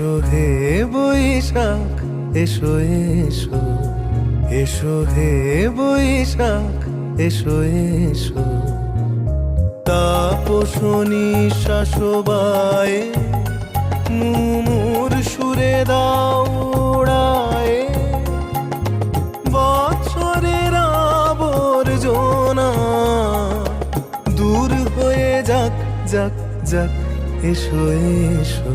এসো হে বৈশাখ, এসো এসো। এসো হে বৈশাখ, এসো এসো। তাপসনী শাসবায় মুমুর সুরে দাও উড়ায় বছরের আবর্জনা দূর হয়ে যাক যাক যাক, এসো এসো।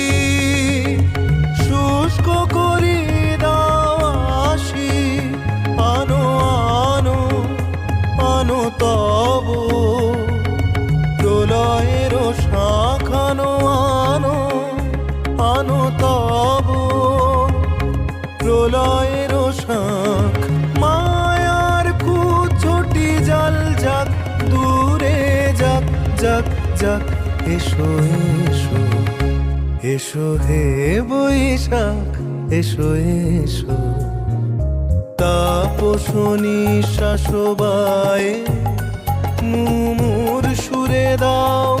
শাখানো আনো আনো তব। প্রলয়ের শাখ, মায়ার কুচটি জল যাক, দূরে যাক যাক যাক, এসো এসো এসো হে বৈশাখ, এসো এসো। তাপসনী শাসবায় মুমুর সুরে দাও